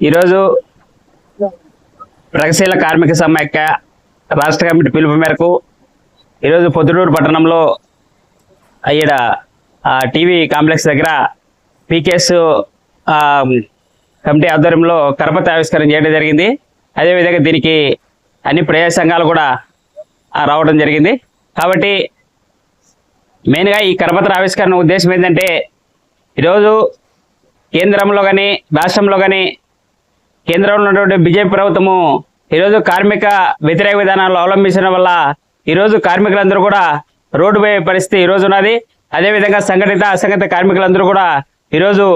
ఈరోజు ప్రగతిశీల కార్మిక సమైక్య రాష్ట్ర కమిటీ పిలుపు మేరకు ఈరోజు పొద్దుటూరు పట్టణంలో ఈడ ఆ, టీవీ కాంప్లెక్స్ దగ్గర పీకేఎస్ కమిటీ ఆధ్వర్యంలో కరపతి ఆవిష్కరణ చేయడం జరిగింది. అదేవిధంగా దీనికి అన్ని ప్రజా సంఘాలు కూడా రావడం జరిగింది. కాబట్టి మెయిన్గా ఈ కరపత్ర ఆవిష్కరణ ఉద్దేశం ఏంటంటే ఈరోజు కేంద్రంలో కానీ రాష్ట్రంలో కానీ కేంద్రంలో ఉన్నటువంటి బీజేపీ ప్రభుత్వము ఈరోజు కార్మిక వ్యతిరేక విధానాలు అవలంబించడం వల్ల ఈరోజు కార్మికులందరూ కూడా రోడ్డు పోయే పరిస్థితి ఈరోజు ఉన్నది. అదేవిధంగా సంఘటిత అసంఘటిత కార్మికులందరూ కూడా ఈరోజు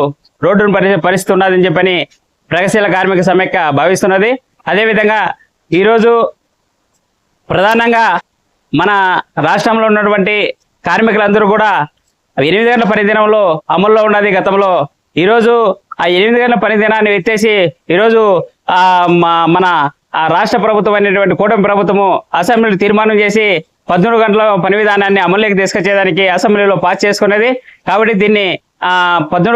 రోడ్డును పరి పరిస్థితి ఉన్నదని చెప్పని ప్రగతిశీల కార్మిక సమైక్య భావిస్తున్నది. అదేవిధంగా ఈరోజు ప్రధానంగా మన రాష్ట్రంలో ఉన్నటువంటి కార్మికులందరూ కూడా ఎనిమిది గంటల పనిదినంలో అమల్లో ఉన్నది గతంలో. ఈరోజు ఆ ఎనిమిది గంటల పనిదినాన్ని ఎత్తేసి ఈరోజు మన రాష్ట్ర ప్రభుత్వం అనేటువంటి కూటమి ప్రభుత్వము అసెంబ్లీ తీర్మానం చేసి పద్మూడు గంటల పని విధానాన్ని అమలులోకి తీసుకొచ్చేదానికి అసెంబ్లీలో పాస్ చేసుకున్నది. కాబట్టి దీన్ని ఆ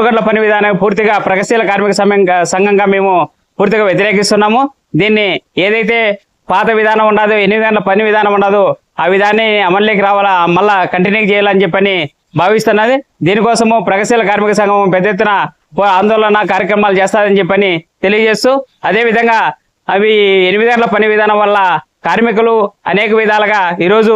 గంటల పని విధానం పూర్తిగా ప్రగతిశీల కార్మిక సంఘంగా సంఘంగా మేము పూర్తిగా వ్యతిరేకిస్తున్నాము. దీన్ని ఏదైతే పాత విధానం ఉండదు ఎనిమిది గంటల పని విధానం ఉండదు ఆ విధాన్ని అమల్లోకి రావాలా మళ్ళా కంటిన్యూ చేయాలని చెప్పని భావిస్తున్నది. దీనికోసము ప్రగతిశీల కార్మిక సంఘం పెద్ద ఎత్తున ఆందోళన కార్యక్రమాలు చేస్తారని చెప్పని తెలియజేస్తూ అదేవిధంగా అవి ఎనిమిది గంటల పని విధానం వల్ల కార్మికులు అనేక విధాలుగా ఈరోజు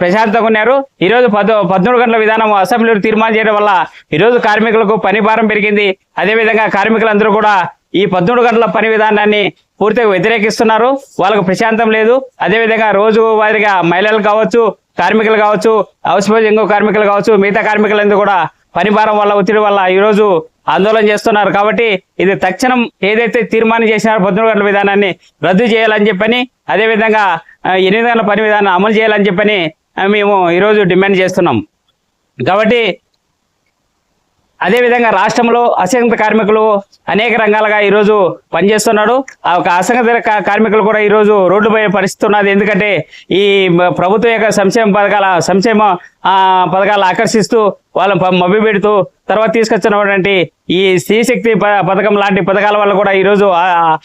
ప్రశాంతంగా ఉన్నారు. ఈరోజు పదో పద్మూడు గంటల విధానం అసెంబ్లీలో తీర్మానం చేయడం వల్ల ఈరోజు కార్మికులకు పని భారం పెరిగింది. అదేవిధంగా కార్మికులందరూ కూడా ఈ పద్మూడు గంటల పని విధానాన్ని పూర్తిగా వ్యతిరేకిస్తున్నారు. వాళ్ళకు ప్రశాంతం లేదు. అదేవిధంగా రోజు వారిగా మహిళలు కావచ్చు కార్మికులు కావచ్చు హౌస్ ఇంకో కార్మికులు కావచ్చు మిగతా కార్మికులందరూ కూడా పనిభారం వల్ల ఒత్తిడి వల్ల ఈరోజు ఆందోళన చేస్తున్నారు. కాబట్టి ఇది తక్షణం ఏదైతే తీర్మానం చేసినారో పొద్దున గంటల విధానాన్ని రద్దు చేయాలని చెప్పని అదేవిధంగా ఎనిమిది గంటల పని విధానం అమలు చేయాలని చెప్పని మేము ఈరోజు డిమాండ్ చేస్తున్నాం. కాబట్టి అదేవిధంగా రాష్ట్రంలో అసంఘటిత కార్మికులు అనేక రంగాలుగా ఈరోజు పనిచేస్తున్నాడు. ఆ ఒక అసంఘటిత కార్మికులు కూడా ఈరోజు రోడ్డుపై పరిస్థితి ఉన్నది ఎందుకంటే ఈ ప్రభుత్వం యొక్క సంక్షేమ పథకాల సంక్షేమ పథకాలు ఆకర్షిస్తూ వాళ్ళని మభ్య పెడుతూ తర్వాత తీసుకొచ్చినటువంటి ఈ స్త్రీశక్తి ప- పథకం లాంటి పథకాల వల్ల కూడా ఈరోజు ఆ-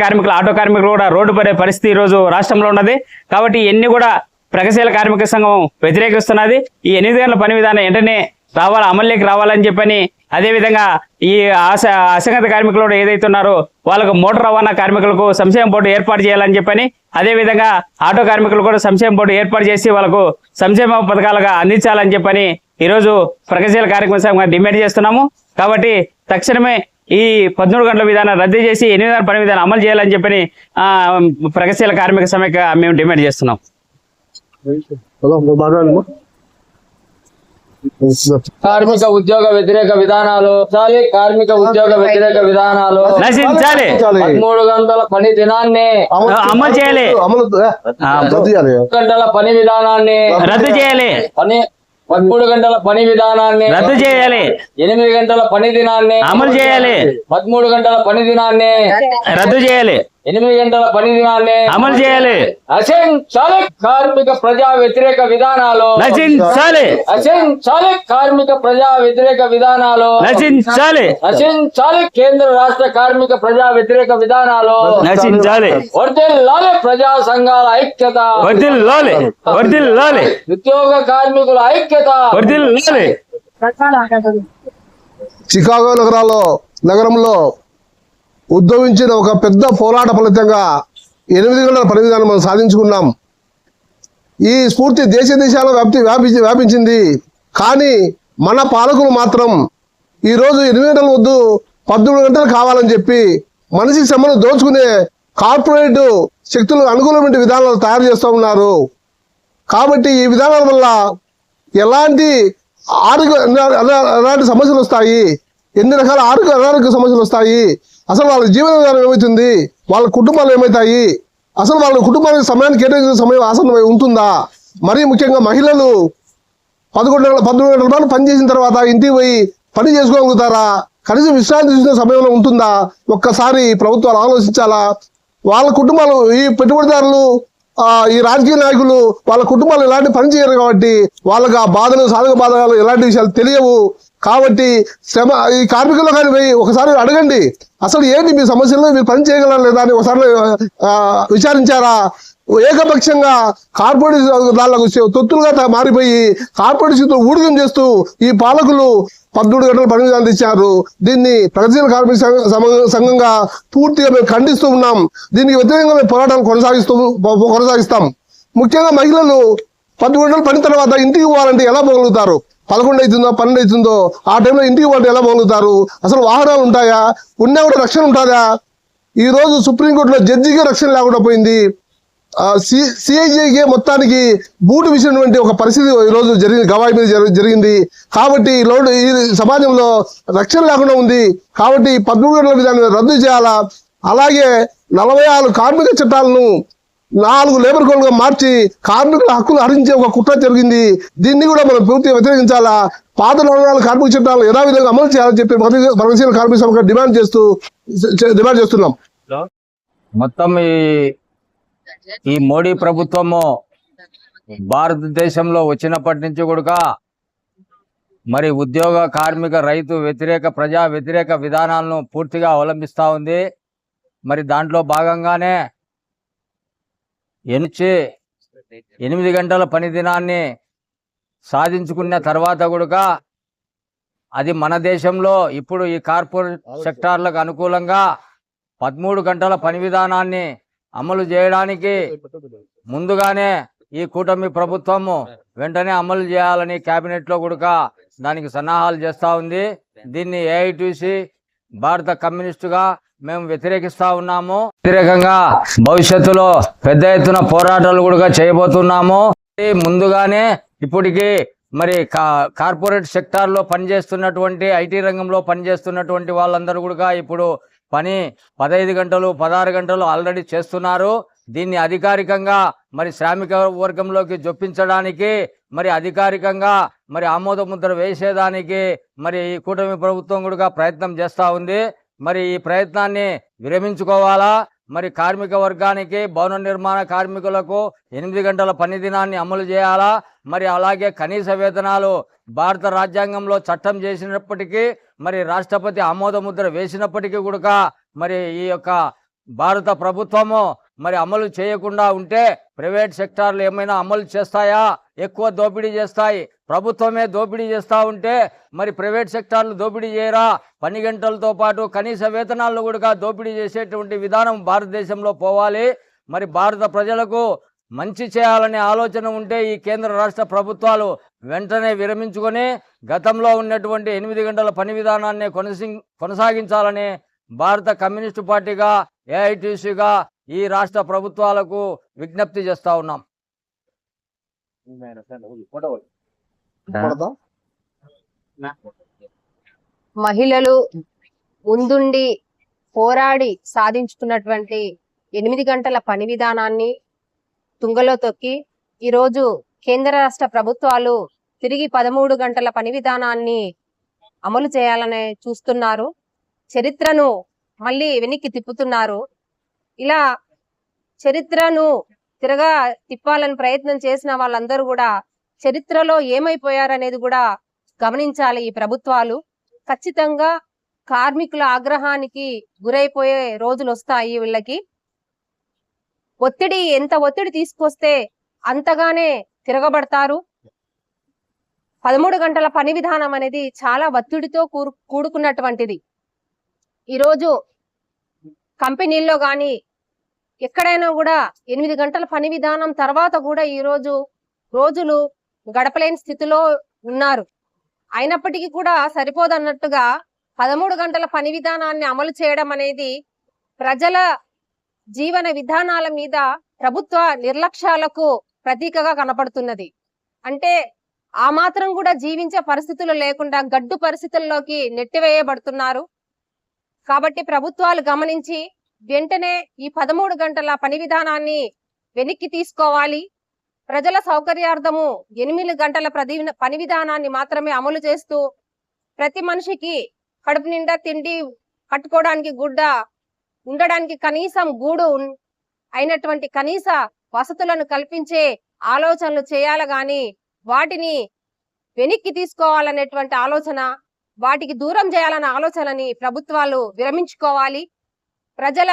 కార్మికులు ఆటో కార్మికులు కూడా రోడ్డు పడే పరిస్థితి ఈరోజు రాష్ట్రంలో ఉన్నది. కాబట్టి ఇవన్నీ కూడా ప్రగతిశీల కార్మిక సంఘం వ్యతిరేకిస్తున్నది. ఈ ఎనిమిది గంటల పని విధానం వెంటనే రావాలి అమల్లోకి రావాలని చెప్పని అదేవిధంగా ఈ ఆశ అసంగత కార్మికులు ఏదైతే ఉన్నారో వాళ్ళకు మోటార్ రవాణా కార్మికులకు సంక్షేమ బోర్డు ఏర్పాటు చేయాలని చెప్పని అదేవిధంగా ఆటో కార్మికులు కూడా సంక్షేమ బోర్డు ఏర్పాటు చేసి వాళ్ళకు సంక్షేమ పథకాలుగా అందించాలని చెప్పని ఈరోజు ప్రగతిశీల కార్యక్రమ సంఘంగా డిమాండ్ చేస్తున్నాము. కాబట్టి తక్షణమే ఈ పద్మూడు గంటల విధానం రద్దు చేసి ఎనిమిది వందల పని విధానం అమలు చేయాలని చెప్పని ప్రగతిశీల కార్మిక సమైక్య మేము డిమాండ్ చేస్తున్నాం. కార్మిక ఉద్యోగ వ్యతిరేక విధానాలు కార్మిక ఉద్యోగ వ్యతిరేక విధానాలు. నశించాలి. పదమూడు గంటల పని దినాన్ని అమలు చేయాలి. గంటల పని విధానాన్ని రద్దు చేయాలి. పని పదమూడు గంటల పని విధానాన్ని రద్దు చేయాలి. ఎనిమిది గంటల పని దినాన్ని అమలు చేయాలి. పదమూడు గంటల పని దినాన్ని రద్దు చేయాలి. ఎనిమిది గంటల పని దినాన్ని అమలు చేయాలి. అసెంచాలి కార్మిక ప్రజా వ్యతిరేక విధానాలు. నశించాలి అసెంచాలి కార్మిక ప్రజా వ్యతిరేక విధానాలు. నశించాలి నశించాలి కేంద్ర రాష్ట్ర కార్మిక ప్రజా వ్యతిరేక విధానాలు. నశించాలి వర్దిల్లాలి ప్రజా సంఘాల ఐక్యత. వర్దిల్లాలి వర్దిల్లాలి ఉద్యోగ కార్మికుల ఐక్యత. వర్దిల్లాలి చికాగో నగరాల్లో నగరంలో ఉద్భవించిన ఒక పెద్ద పోరాట ఫలితంగా ఎనిమిది గంటల పని విధానం మనం సాధించుకున్నాం. ఈ స్ఫూర్తి దేశ దేశాల వ్యాప్తి వ్యాపించి వ్యాపించింది. కానీ మన పాలకులు మాత్రం ఈరోజు ఎనిమిది గంటల వద్దు పద్దెనిమిది గంటలు కావాలని చెప్పి మనిషి శ్రమను దోచుకునే కార్పొరేట్ శక్తులు అనుకూలమైన విధానాలు తయారు చేస్తూ ఉన్నారు. కాబట్టి ఈ విధానాల వల్ల ఎలాంటి ఆరోగ్య ఎలాంటి సమస్యలు వస్తాయి? ఎన్ని రకాల ఆరోగ్య అనారోగ్య సమస్యలు వస్తాయి? అసలు వాళ్ళ జీవన విధానం ఏమవుతుంది? వాళ్ళ కుటుంబాలు ఏమవుతాయి? అసలు వాళ్ళ కుటుంబానికి సమయాన్ని కేటాయించిన సమయం ఆసన్నమై ఉంటుందా? మరీ ముఖ్యంగా మహిళలు పదకొండు గంటల పదమూడు గంటల పాటు పనిచేసిన తర్వాత ఇంటికి పోయి పని చేసుకోగలుగుతారా? కనీసం విశ్రాంతి తీసుకునే సమయంలో ఉంటుందా? ఒక్కసారి ప్రభుత్వాలు ఆలోచించాలా? వాళ్ళ కుటుంబాలు ఈ పెట్టుబడిదారులు ఈ రాజకీయ నాయకులు వాళ్ళ కుటుంబాలు ఎలాంటి పని చేయరు కాబట్టి వాళ్ళకి ఆ బాధలు సాధక బాధలు ఎలాంటి విషయాలు తెలియవు. కాబట్టి శ్రమ ఈ కార్మికులు కానీ పోయి ఒకసారి అడగండి. అసలు ఏంటి మీ సమస్యలను మీరు పని చేయగలరా లేదా అని ఒకసారి విచారించారా? ఏకపక్షంగా కార్పొరేట్ దానిలకు తొత్తులుగా మారిపోయి కార్పొరేషన్ ఊడిగం చేస్తూ ఈ పాలకులు పద్మూడు గంటల పని విధానం ఇచ్చారు దీన్ని ప్రగతిశీల కార్మిక సంఘంగా పూర్తిగా మేము ఖండిస్తూ ఉన్నాం. దీనికి వ్యతిరేకంగా మేము పోరాటాలు కొనసాగిస్తూ కొనసాగిస్తాం. ముఖ్యంగా మహిళలు పద్మూడు గంటల పని తర్వాత ఇంటికి పోవాలంటే ఎలా పోగలుగుతారు? పదకొండు అవుతుందో పన్నెండు అవుతుందో ఆ టైంలో ఇంటికి వాళ్ళు ఎలా పోగలుగుతారు అసలు వాహనాలు ఉంటాయా? ఉన్నా కూడా రక్షణ ఉంటుందా? ఈరోజు సుప్రీంకోర్టులో జడ్జికి రక్షణ లేకుండా పోయింది. సిఐజీకి మొత్తానికి బూటు విసినటువంటి ఒక పరిస్థితి ఈ రోజు జరిగింది గవాయి మీద జరిగింది. కాబట్టి ఈ లోటు ఈ సమాజంలో రక్షణ లేకుండా ఉంది. కాబట్టి పద్మూడు గంటల విధానం రద్దు చేయాలా? అలాగే నలభై ఆరు కార్మిక చట్టాలను నాలుగు లేబర్ కోడ్లుగా మార్చి కార్మికుల హక్కులు హరించే ఒక కుట్ర జరిగింది. దీన్ని కూడా మనం పూర్తిగా వ్యతిరేకించాలా? పాత నాలుగు కార్మిక చట్టాలు యథావిధంగా అమలు చేయాలని చెప్పి ప్రగతిశీల కార్మిక సంఘం డిమాండ్ చేస్తూ డిమాండ్ చేస్తున్నాం. మొత్తం ఈ ఈ మోడీ ప్రభుత్వము భారతదేశంలో వచ్చినప్పటి నుంచి కూడా మరి ఉద్యోగ కార్మిక రైతు వ్యతిరేక ప్రజా వ్యతిరేక విధానాలను పూర్తిగా అవలంబిస్తూ ఉంది. మరి దాంట్లో భాగంగానే ఎనిచి ఎనిమిది గంటల పని దినాన్ని సాధించుకున్న తర్వాత కూడా అది మన దేశంలో ఇప్పుడు ఈ కార్పొరేట్ సెక్టార్లకు అనుకూలంగా పదమూడు గంటల పని విధానాన్ని అమలు చేయడానికి ముందుగానే ఈ కూటమి ప్రభుత్వము వెంటనే అమలు చేయాలని కేబినెట్లో కూడా దానికి సన్నాహాలు చేస్తా ఉంది. దీన్ని ఏఐటిసి భారత కమ్యూనిస్టుగా మేము వ్యతిరేకిస్తా ఉన్నాము. వ్యతిరేకంగా భవిష్యత్తులో పెద్ద ఎత్తున పోరాటాలు కూడా చేయబోతున్నాము. ముందుగానే ఇప్పటికి మరి కా- కార్పొరేట్ సెక్టార్లో పనిచేస్తున్నటువంటి ఐటీ రంగంలో పనిచేస్తున్నటువంటి వాళ్ళందరూ కూడా ఇప్పుడు పని పదహైదు గంటలు పదహారు గంటలు ఆల్రెడీ చేస్తున్నారు. దీన్ని అధికారికంగా మరి శ్రామిక వర్గంలోకి జొప్పించడానికి మరి అధికారికంగా మరి ఆమోద ముద్ర వేసేదానికి మరి ఈ కూటమి ప్రభుత్వం కూడా ప్రయత్నం చేస్తూ ఉంది. మరి ఈ ప్రయత్నాన్ని విరమించుకోవాలా? మరి కార్మిక వర్గానికి భవన నిర్మాణ కార్మికులకు ఎనిమిది గంటల పని దినాన్ని అమలు చేయాలా? మరి అలాగే కనీస వేతనాలు భారత రాజ్యాంగంలో చట్టం చేసినప్పటికీ మరి రాష్ట్రపతి ఆమోద ముద్ర వేసినప్పటికీ కూడా మరి ఈ యొక్క భారత ప్రభుత్వము మరి అమలు చేయకుండా ఉంటే ప్రైవేట్ సెక్టార్లు ఏమైనా అమలు చేస్తాయా? ఎక్కువ దోపిడీ చేస్తాయి. ప్రభుత్వమే దోపిడీ చేస్తూ ఉంటే మరి ప్రైవేట్ సెక్టార్లు దోపిడీ చేయరా? పని గంటలతో పాటు కనీస వేతనాలను కూడా దోపిడీ చేసేటువంటి విధానం భారతదేశంలో పోవాలి. మరి భారత ప్రజలకు మంచి చేయాలనే ఆలోచన ఉంటే ఈ కేంద్ర రాష్ట్ర ప్రభుత్వాలు వెంటనే విరమించుకొని గతంలో ఉన్నటువంటి ఎనిమిది గంటల పని విధానాన్ని కొనసి కొనసాగించాలని భారత కమ్యూనిస్టు పార్టీగా ఏఐటీసీగా ఈ రాష్ట్ర ప్రభుత్వాలకు విజ్ఞప్తి చేస్తూ ఉన్నాం. మహిళలు ముందుండి పోరాడి సాధించుకున్నటువంటి ఎనిమిది గంటల పని విధానాన్ని తుంగలో తొక్కి ఈరోజు కేంద్ర రాష్ట్ర ప్రభుత్వాలు తిరిగి పదమూడు గంటల పని విధానాన్ని అమలు చేయాలని చూస్తున్నారు. చరిత్రను మళ్ళీ వెనక్కి తిప్పుతున్నారు. ఇలా చరిత్రను తిరగా తిప్పాలని ప్రయత్నం చేసిన వాళ్ళందరూ కూడా చరిత్రలో ఏమైపోయారనేది కూడా గమనించాలి ఈ ప్రభుత్వాలు. ఖచ్చితంగా కార్మికుల ఆగ్రహానికి గురైపోయే రోజులు వస్తాయి వీళ్ళకి. ఒత్తిడి ఎంత ఒత్తిడి తీసుకొస్తే అంతగానే తిరగబడతారు. పదమూడు గంటల పని విధానం అనేది చాలా ఒత్తిడితో కూడుకున్నటువంటిది. ఈరోజు కంపెనీల్లో కానీ ఎక్కడైనా కూడా ఎనిమిది గంటల పని విధానం తర్వాత కూడా ఈరోజు రోజులు గడపలేని స్థితిలో ఉన్నారు. అయినప్పటికీ కూడా సరిపోదన్నట్టుగా పదమూడు గంటల పని విధానాన్ని అమలు చేయడం అనేది ప్రజల జీవన విధానాల మీద ప్రభుత్వ నిర్లక్ష్యాలకు ప్రతీకగా కనపడుతున్నది. అంటే ఆ మాత్రం కూడా జీవించే పరిస్థితులు లేకుండా గడ్డు పరిస్థితుల్లోకి నెట్టివేయబడుతున్నారు. కాబట్టి ప్రభుత్వాలు గమనించి వెంటనే ఈ పదమూడు గంటల పని విధానాన్ని వెనక్కి తీసుకోవాలి. ప్రజల సౌకర్యార్థము ఎనిమిది గంటల ప్రతి పని విధానాన్ని మాత్రమే అమలు చేస్తూ ప్రతి మనిషికి కడుపు నిండా తిండి కట్టుకోవడానికి గుడ్డ ఉండడానికి కనీసం గూడు ఉన్- అయినటువంటి కనీస వసతులను కల్పించే ఆలోచనలు చేయాలి గాని వాటిని వెనక్కి తీసుకోవాలనేటువంటి ఆలోచన వాటికి దూరం చేయాలన్న ఆలోచనని ప్రభుత్వాలు విరమించుకోవాలి. ప్రజల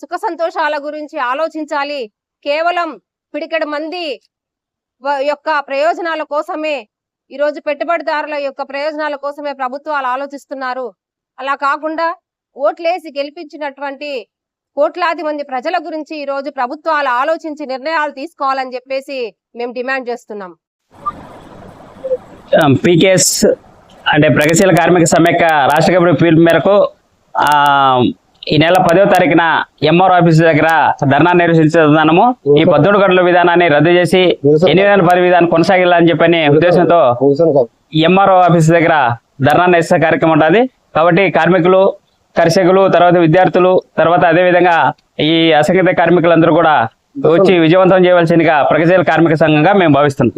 సుఖ సంతోషాల గురించి ఆలోచించాలి. కేవలం పిడికెడు మంది యొక్క ప్రయోజనాల కోసమే ఈరోజు పెట్టుబడిదారుల యొక్క ప్రయోజనాల కోసమే ప్రభుత్వాలు ఆలోచిస్తున్నారు. అలా కాకుండా ఓట్లేసి గెలిపించినటువంటి కోట్లాది మంది ప్రజల గురించి ఈ రోజు ప్రభుత్వాలు ఆలోచించి నిర్ణయాలు తీసుకోవాలని చెప్పేసి మేము డిమాండ్ చేస్తున్నాం. పీకేఎస్ అంటే ప్రగతిశీల కార్మిక సమైక్య రాష్ట్ర కమిటీ పిలుపు మేరకు ఈ నెల పదో తారీఖున ఎంఆర్ ఆఫీస్ దగ్గర ధర్నా నిర్వహించుతున్నాము ఈ పద్దెనిమిది గంటల విధానాన్ని రద్దు చేసి ఎనిమిది వందల పది విధానం కొనసాగించాలని చెప్పని ఉద్దేశంతో ఎంఆర్ఓ ఆఫీస్ దగ్గర ధర్నా నిర్వహించే కార్యక్రమం ఉంటుంది. కాబట్టి కార్మికులు కర్షకులు తర్వాత విద్యార్థులు తర్వాత అదే విధంగా ఈ అసంఘటిత కార్మికులందరూ కూడా వచ్చి విజయవంతం చేయవలసిందిగా ప్రగతిశీల కార్మిక సంఘంగా మేము భావిస్తున్నాం.